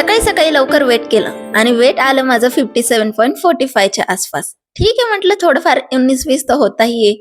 सकाळी सकाळी लवकर वेट केलं आणि वेट आलं माझं फिफ्टी सेवन पॉईंट फोर्टी फायच्या आसपास. ठीक आहे म्हटलं थोडंफार उन्नीस वीस तर होताही आहे.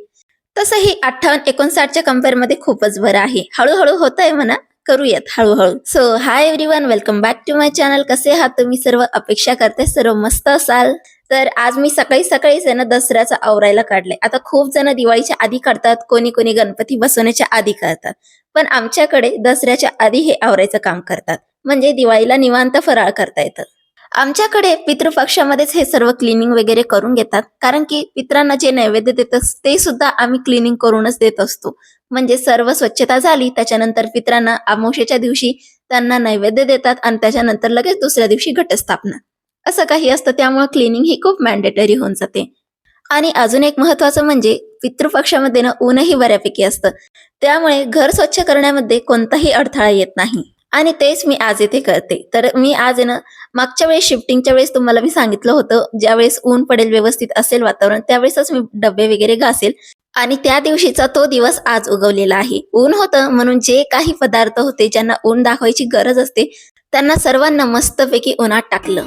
तसंही अठ्ठावन्न एकोणसाठच्या कम्पेअरमध्ये खूपच बरं आहे. हळूहळू होत आहे म्हणा करूयात हळूहळू. So hi everyone welcome back to my channel कसे आहात तुम्ही? सर्व अपेक्षा करते सर्व मस्त असाल. तर आज मी सकाळी सकाळीच आहे ना दसऱ्याचा आवरायला काढलंय. आता खूप जण दिवाळीच्या आधी काढतात कोणी कोणी गणपती बसवण्याच्या आधी करतात. पण आमच्याकडे दसऱ्याच्या आधी हे आवरायचं काम करतात. म्हणजे दिवाळीला निवांत फराळ करता येतं. आमच्याकडे पितृपक्षामध्येच हे सर्व क्लिनिंग वगैरे करून घेतात. कारण की पित्रांना जे नैवेद्य देत ते सुद्धा आम्ही क्लिनिंग करूनच देत असतो. म्हणजे सर्व स्वच्छता झाली त्याच्यानंतर पित्रांना आमोशेच्या दिवशी त्यांना नैवेद्य देतात आणि त्याच्यानंतर लगेच दुसऱ्या दिवशी घटस्थापना. असं काही असतं त्यामुळे क्लिनिंग ही खूप मॅन्डेटरी होऊन जाते. आणि अजून एक महत्वाचं म्हणजे पितृपक्षामध्ये ना ऊनही बऱ्यापैकी असतं. त्यामुळे घर स्वच्छ करण्यामध्ये कोणताही अडथळा येत नाही. आणि तेच मी आज इथे करते. तर मी आज आहे ना मागच्या वेळेस शिफ्टिंगच्या वेळेस तुम्हाला मी सांगितलं होतं ज्यावेळेस ऊन पडेल व्यवस्थित असेल वातावरण त्यावेळेसच मी डबे वगैरे घासेल. आणि त्या दिवशीचा तो दिवस आज उगवलेला आहे. ऊन होतं म्हणून जे काही पदार्थ होते ज्यांना ऊन दाखवायची गरज असते त्यांना सर्वांना मस्तपैकी उन्हात टाकलं.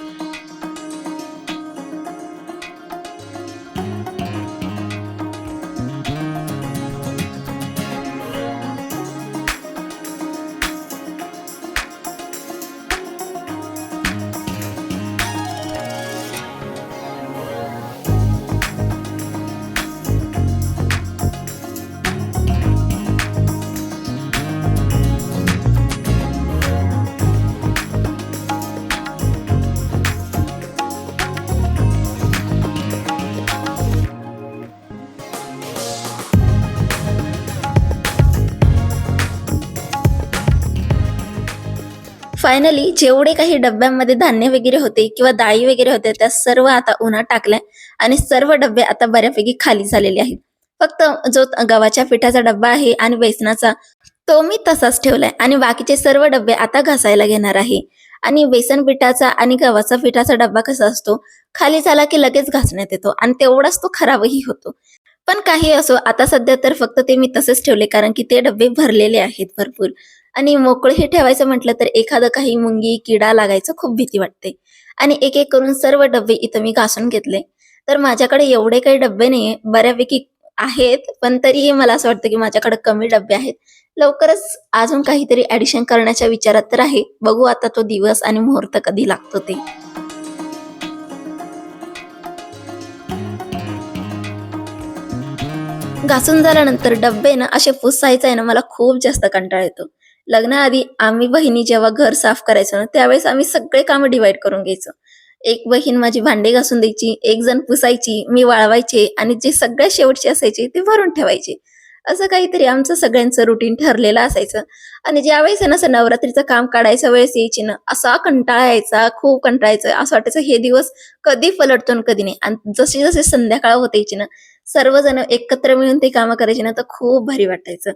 फायनली जेवढे काही डब्यांमध्ये धान्य वगैरे होते किंवा डाळी वगैरे होते त्या सर्व आता उन्हात टाकल्या आणि सर्व डबे आता बऱ्यापैकी खाली झालेले आहेत. फक्त जो गव्हाच्या पिठाचा डब्बा आहे आणि बेसनाचा तो मी तसाच ठेवलाय आणि बाकीचे सर्व डबे आता घासायला घेणार आहे. आणि बेसन पिठाचा आणि गव्हाचा पिठाचा डब्बा कसा असतो खाली झाला की लगेच घासण्यात येतो आणि तेवढाच तो खराबही होतो. पण काही असो आता सध्या तर फक्त ते मी तसेच ठेवले कारण की ते डबे भरलेले आहेत भरपूर. आणि मोकळे हे ठेवायचं म्हटलं तर एखादं काही मुंगी किडा लागायचं खूप भीती वाटते. आणि एक एक करून सर्व डबे इथं मी घासून घेतले. तर माझ्याकडे एवढे काही डबे नाहीये बऱ्यापैकी आहेत पण तरीही मला असं वाटतं की माझ्याकडे कमी डबे आहेत. लवकरच अजून काहीतरी ऍडिशन करण्याच्या विचारात तर आहे. बघू आता तो दिवस आणि मुहूर्त कधी लागतो ते. घासून झाल्यानंतर डब्बे ना असे पुसायचे आहे ना मला खूप जास्त कंटाळा येतो. लग्नाआधी आम्ही बहिणी जेव्हा घर साफ करायचो ना त्यावेळेस आम्ही सगळे कामं डिवाइड करून घ्यायचो. एक बहीण माझी भांडे घासून द्यायची एक जण पुसायची मी वाळवायचे आणि जे सगळ्यात शेवटचे असायचे ते भरून ठेवायचे. असं काहीतरी आमचं सगळ्यांचं रुटीन ठरलेलं असायचं. आणि ज्यावेळेस आहे ना असं नवरात्रीचं काम काढायचं वेळेस यायची ना असा कंटाळा यायचा खूप कंटाळायचं असं वाटायचं हे दिवस कधी पलटतो आणि कधी नाही. आणि जशी जसे संध्याकाळ होत यायची ना सर्वजण एकत्र मिळून ते कामं करायची ना तर खूप भारी वाटायचं.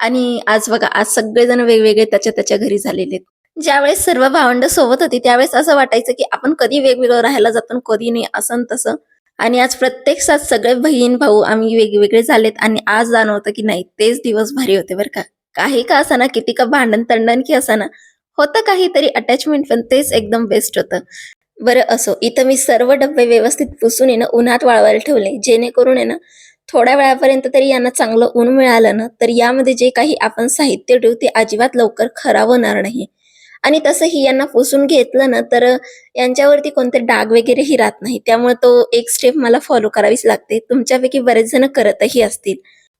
आणि आज बघा आज सगळेजण वेगवेगळे त्याच्या त्याच्या घरी झालेले आहेत. ज्यावेळेस सर्व भावंड सोबत होती त्यावेळेस असं वाटायचं की आपण कधी वेगवेगळं राहायला जातो आणि कधी नाही असं तसं. आणि आज प्रत्येक साथ सगळे बहीण भाऊ आम्ही वेगवेगळे झालेत आणि आज जाणवतं की नाही तेच दिवस भारी होते बरं का. काही का असाना किती का भांडण तंडण की असाना होतं काहीतरी अटॅचमेंट पण तेच एकदम बेस्ट होतं. बरं असो इथं मी सर्व डबे व्यवस्थित पुसून आहे ना उन्हात वाळवायला ठेवले जेणेकरून आहे ना थोड्या वेळापर्यंत तरी यांना चांगलं ऊन मिळालं ना तर यामध्ये जे काही आपण साहित्य ठेवू ते अजिबात लवकर खराब होणार नाही. आणि तसंही यांना पुसून घेतलं ना तर यांच्यावरती कोणते डाग वगैरेही राहत नाही. त्यामुळे तो एक स्टेप मला फॉलो करावीच लागते. तुमच्यापैकी बरेच जण करतही असतील.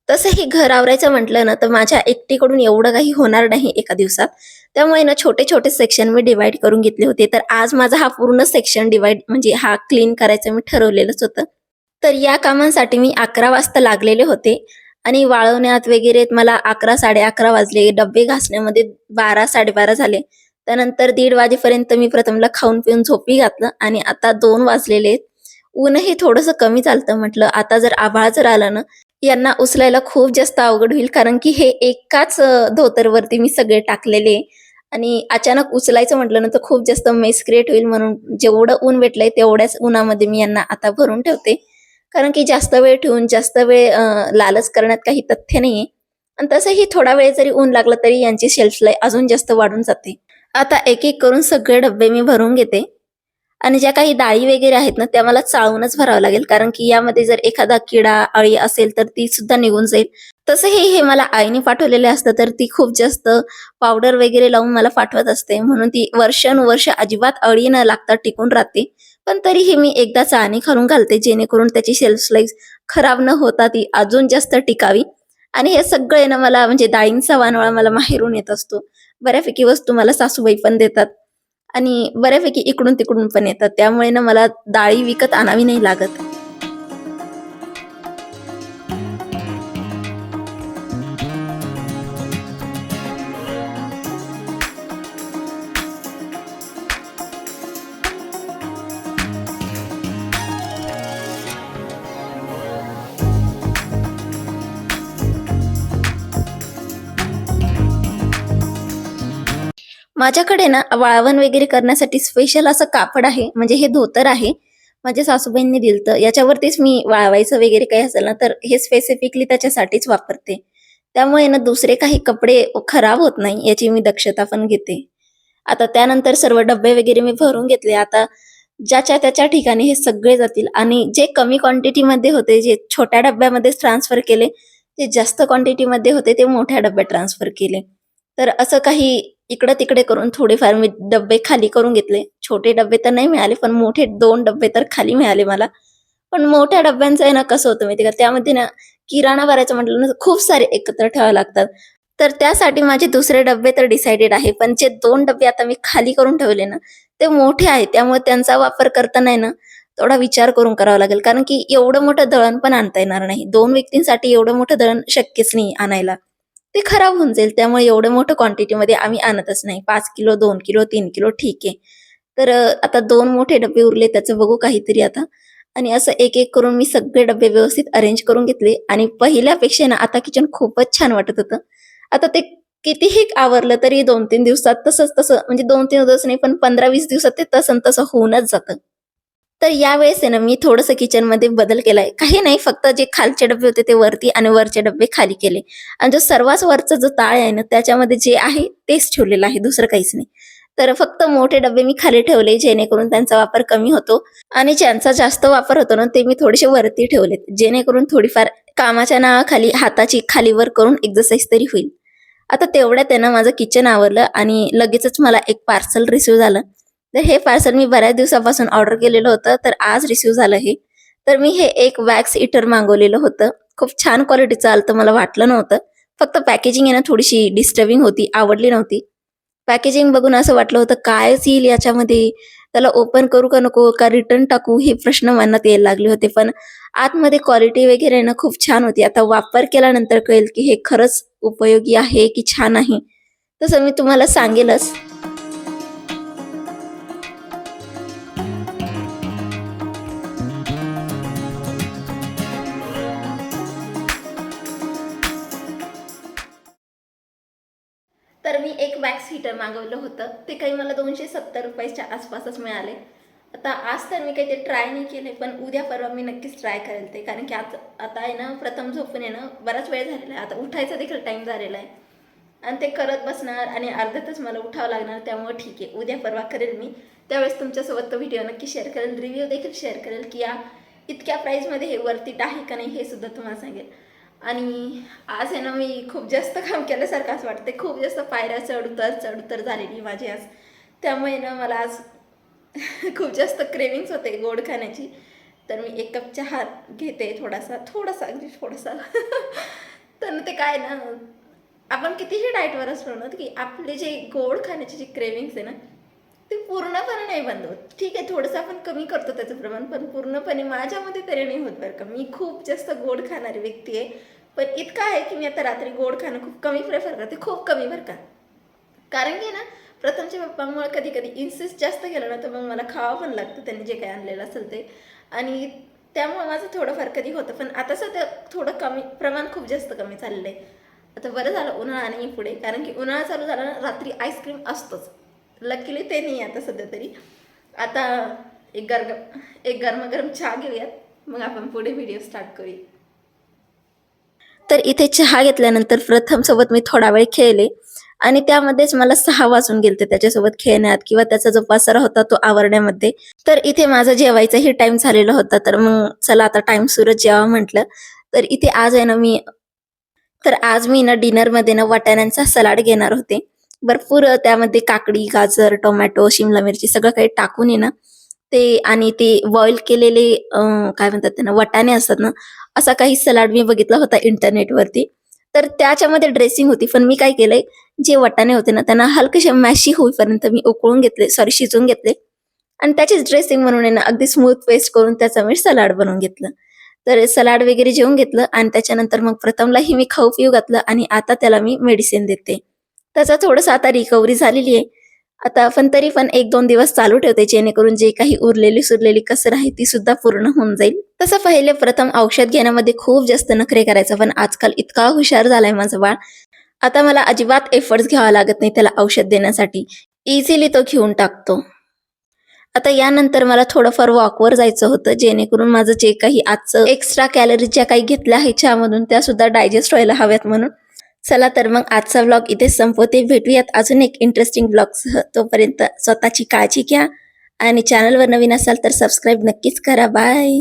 तसंही घर आवरायचं म्हटलं ना तर माझ्या एकटीकडून एवढं काही होणार नाही एका दिवसात. त्यामुळे ना छोटे छोटे सेक्शन मी डिवाइड करून घेतले होते. तर आज माझा हा पूर्ण सेक्शन डिवाइड म्हणजे हा क्लीन करायचं मी ठरवलेलंच होतं. तर या कामांसाठी मी अकरा वाजता लागलेले होते आणि वाळवण्यात वगैरे मला अकरा साडे अकरा वाजले. डबे घासण्यामध्ये बारा साडेबारा झाले. त्यानंतर दीड वाजेपर्यंत मी प्रथमला खाऊन पिऊन झोपी घातलं आणि आता दोन वाजलेले आहेत. ऊनही थोडंसं कमी चालतं म्हटलं. आता जर आभाळ जर आलं ना यांना उचलायला खूप जास्त अवघड होईल कारण की हे एकाच धोतरवरती मी सगळे टाकलेले. आणि अचानक उचलायचं म्हटलं ना तर खूप जास्त मेस क्रिएट होईल म्हणून जेवढं ऊन भेटलंय तेवढ्याच उन्हामध्ये मी यांना आता भरून ठेवते. कारण की जास्त वेळ ठेवून जास्त वेळ लालच करण्यात काही तथ्य नाहीये. आणि तसंही थोडा वेळ जरी ऊन लागला तरी यांची शेल्फ लाईफ अजून जास्त वाढून जाते. आता एक एक करून सगळे डब्बे मी भरून घेते. आणि ज्या काही डाळी वगैरे आहेत ना त्या मला चाळूनच भरावं लागेल. कारण की यामध्ये जर एखादा किडा अळी असेल तर ती सुद्धा निघून जाईल. तसं हे हे मला आईने पाठवलेले असतं तर ती खूप जास्त पावडर वगैरे लावून मला पाठवत असते. म्हणून ती वर्षानुवर्ष अजिबात अळी न लागता टिकून राहते. पण तरीही मी एकदा चाळणी घालून घालते जेणेकरून त्याची शेल्फ लाईफ खराब न होता ती अजून जास्त टिकावी. आणि हे सगळे ना मला म्हणजे डाळींचा वानवळा मला माहेरून येत असतो. बऱ्यापैकी वस्तू मला सासूबाई पण देतात आणि बऱ्यापैकी इकडून तिकडून पण येतात. त्यामुळे ना मला डाळी विकत आणावी नाही लागत. माझ्याकडे ना वाळवण वगैरे करण्यासाठी स्पेशल असं कापड आहे. म्हणजे हे धोतर आहे. माझ्या सासूबाईंनी दिलतं. याच्यावरतीच मी वाळवायचं वगैरे काही असेल ना तर हे स्पेसिफिकली त्याच्यासाठीच वापरते. त्यामुळे ना दुसरे काही कपडे खराब होत नाही याची मी दक्षता पण घेते. आता त्यानंतर सर्व डबे वगैरे मी भरून घेतले. आता ज्याच्या त्याच्या ठिकाणी हे सगळे जातील. आणि जे कमी क्वांटिटीमध्ये होते जे छोट्या डब्यामध्ये ट्रान्सफर केले ते जास्त क्वांटिटीमध्ये होते ते मोठ्या डब्यात ट्रान्सफर केले. तर असं काही इकडं तिकडे करून थोडेफार मी डब्बे खाली करून घेतले. छोटे डब्बे तर नाही मिळाले पण मोठे दोन डब्बे तर खाली मिळाले मला. पण मोठ्या डब्यांचं आहे ना कसं होतं माहिती का? त्यामध्ये ना किराणा भरायचं म्हटलं ना खूप सारे एकत्र ठेवावे लागतात. तर त्यासाठी माझे दुसरे डब्बे तर डिसाइडेड आहे पण जे दोन डब्बे आता मी खाली करून ठेवले ना ते मोठे आहेत. त्यामुळे त्यांचा वापर करताना आहे ना थोडा विचार करून करावा लागेल. कारण की एवढं मोठं दळण पण आणता येणार नाही. दोन व्यक्तींसाठी एवढं मोठं दळण शक्यच नाही आणायला. ते खराब होऊन जाईल. त्यामुळे एवढं मोठं क्वांटिटीमध्ये आम्ही आणतच नाही. पाच किलो दोन किलो तीन किलो ठीक आहे. तर आता दोन मोठे डबे उरले त्याचं बघू काहीतरी आता. आणि असं एक एक करून मी सगळे डबे व्यवस्थित अरेंज करून घेतले. आणि पहिल्यापेक्षा ना आता किचन खूपच छान वाटत होतं. आता ते कितीही आवरलं तरी दोन तीन दिवसात तसंच तसं म्हणजे दोन तीन दिवस नाही पण पंधरा वीस दिवसात ते तसं तसं होऊनच जातं. तर यावेळेस आहे ना मी थोडंसं किचनमध्ये बदल केलाय. काही नाही फक्त जे खालचे डबे होते ते वरती आणि वरचे डबे खाली केले. आणि जो सर्वात वरचा जो ताळ आहे ना त्याच्यामध्ये जे आहे तेच ठेवलेलं आहे दुसरं काहीच नाही. तर फक्त मोठे डबे मी खाली ठेवले जेणेकरून त्यांचा वापर कमी होतो. आणि ज्यांचा जास्त वापर होतो ना ते मी थोडेसे वरती ठेवलेत. जेणेकरून थोडीफार कामाच्या नावाखाली हाताची खालीवर करून एक्सरसाइज तरी होईल. आता तेवढ्यात त्यांना माझं किचन आवरलं आणि लगेचच मला एक पार्सल रिसिव्ह झालं. तर हे पार्सल मी बऱ्याच दिवसापासून ऑर्डर केलेलं होतं तर आज रिसिव्ह झालं हे. तर मी हे एक वॅक्स इटर मागवलेलं होतं. खूप छान क्वालिटीचं आलं तर मला वाटलं नव्हतं. फक्त पॅकेजिंग आहे ना थोडीशी डिस्टर्बिंग होती आवडली नव्हती. पॅकेजिंग बघून असं वाटलं होतं कायच येईल याच्यामध्ये? त्याला ओपन करू का नको? का रिटर्न टाकू? हे प्रश्न मनात यायला लागले होते. पण आतमध्ये क्वालिटी वगैरे ना खूप छान होती. आता वापर केल्यानंतर कळेल की हे खरंच उपयोगी आहे की छान आहे. तसं मी तुम्हाला सांगेलच. मी एक वॅक्स हीटर मागवलं होतं. ते काही मला दोनशे सत्तर रुपयाच्या आसपासच मिळाले. आता आज तर मी काही ते ट्राय नाही केले पण उद्या परवा मी नक्कीच ट्राय करेल ते. कारण की आता आता आहे ना प्रथम झोपून आहे ना बराच वेळ झालेला आहे. आता उठायचा देखील टाईम झालेला आहे. आणि ते करत बसणार आणि अर्ध्यातच मला उठावं लागणार त्यामुळे ठीक आहे. उद्या परवा करेल मी. त्यावेळेस तुमच्यासोबत तो व्हिडिओ नक्की शेअर करेल रिव्ह्यू देखील शेअर करेल की या इतक्या प्राईजमध्ये हे वर्तीट आहे का नाही हे सुद्धा तुम्हाला सांगेल. आणि आज आहे ना मी खूप जास्त काम केल्यासारखं असं वाटते खूप जास्त पायऱ्या चढ उतर चढ उतर झालेली माझी आज. त्यामुळे ना मला आज खूप जास्त क्रेविंग्स होते गोड खाण्याची. तर मी एक कप चहा घेते थोडासा थोडासा अगदी थोडासा. तर ते काय ना आपण कितीही डाएटवर असलो ना की आपले जे गोड खाण्याची जी क्रेविंग्स आहे ना ते पूर्णपणे नाही बंद होत. ठीक आहे थोडंसं आपण कमी करतो त्याचं प्रमाण पण पूर्णपणे माझ्यामध्ये तरी नाही होत बरं का. मी खूप जास्त गोड खाणारी व्यक्ती आहे. पण इतकं आहे की मी आता रात्री गोड खाणं खूप कमी प्रेफर करते खूप कमी बरं का. कारण की ना प्रथमच्या पप्पामुळे कधी कधी इन्सिस्ट जास्त केलं ना तर मग मला खावं पण लागतं त्यांनी जे काही आणलेलं असेल ते. आणि त्यामुळे माझं थोडंफार कधी होतं पण आता सध्या थोडं कमी प्रमाण खूप जास्त कमी चाललं आहे आता बरं झालं उन्हाळा नाही पुढे कारण की उन्हाळा चालू झाला ना रात्री आईस्क्रीम असतोच. लकीली ते नाही आता सध्या तरी. आता एक गरग एक गरमागरम चहा घेऊयात. मग आपण पुढे व्हिडिओ स्टार्ट करूया. तर इथे चहा घेतल्यानंतर प्रथम सोबत मी थोडा वेळ खेळले. आणि त्यामध्येच मला सहा वाजून गेलते त्याच्यासोबत खेळण्यात किंवा त्याचा जो पसारा होता तो आवरण्यामध्ये. तर इथे माझा जेवायचाही टाइम झालेला होता. तर मग चला आता टाइम सुरत जेवा म्हटलं. तर इथे आज आहे ना मी तर आज मी ना डिनरमध्ये ना वाटाण्यांचा सलाड घेणार होते. भरपूर त्यामध्ये काकडी गाजर टोमॅटो शिमला मिरची सगळं काही टाकून आहे ना ते आणि ते बॉईल केलेले काय म्हणतात त्यांना वटाणे असतात ना असा काही सलाड मी बघितला होता इंटरनेटवरती तर त्याच्यामध्ये ड्रेसिंग होती पण मी काय केलंय जे वटाणे होते ना त्यांना हलकेसे मॅशी होईपर्यंत मी उकळून घेतले सॉरी शिजवून घेतले. आणि त्याचीच ड्रेसिंग म्हणून ना अगदी स्मूथ पेस्ट करून त्याचा मी सलाड बनवून घेतलं. तर सलाड वगैरे जेवून घेतलं आणि त्याच्यानंतर मग प्रथमलाही मी खाऊ पिऊ घातलं आणि आता त्याला मी मेडिसिन देते. त्याचा थोडंसं आता रिकव्हरी झालेली आहे. आता पण तरी पण एक दोन दिवस चालू ठेवते जेणेकरून जे काही उरलेली सुरलेली कसर आहे ती सुद्धा पूर्ण होऊन जाईल. तसं पहिले प्रथम औषध घेण्यामध्ये खूप जास्त नखरे करायचं पण आजकाल इतका हुशार झालाय माझं बाळ. आता मला अजिबात एफर्ट्स घ्यावा लागत नाही त्याला औषध देण्यासाठी. इझिली तो घेऊन टाकतो. आता यानंतर मला थोडंफार वॉकवर जायचं होतं जेणेकरून माझं जे काही आजचं एक्स्ट्रा कॅलरीज ज्या काही घेतल्या आहेत चहामधून त्या सुद्धा डायजेस्ट व्हायला हव्यात म्हणून. चला तर मग आजचा व्लॉग इथे संपवते. भेटूयात अजून एक इंटरेस्टिंग ब्लॉगसह तोपर्यंत स्वतःची काळजी घ्या. आणि चॅनलवर नवीन असाल तर सबस्क्राईब नक्कीच करा. बाय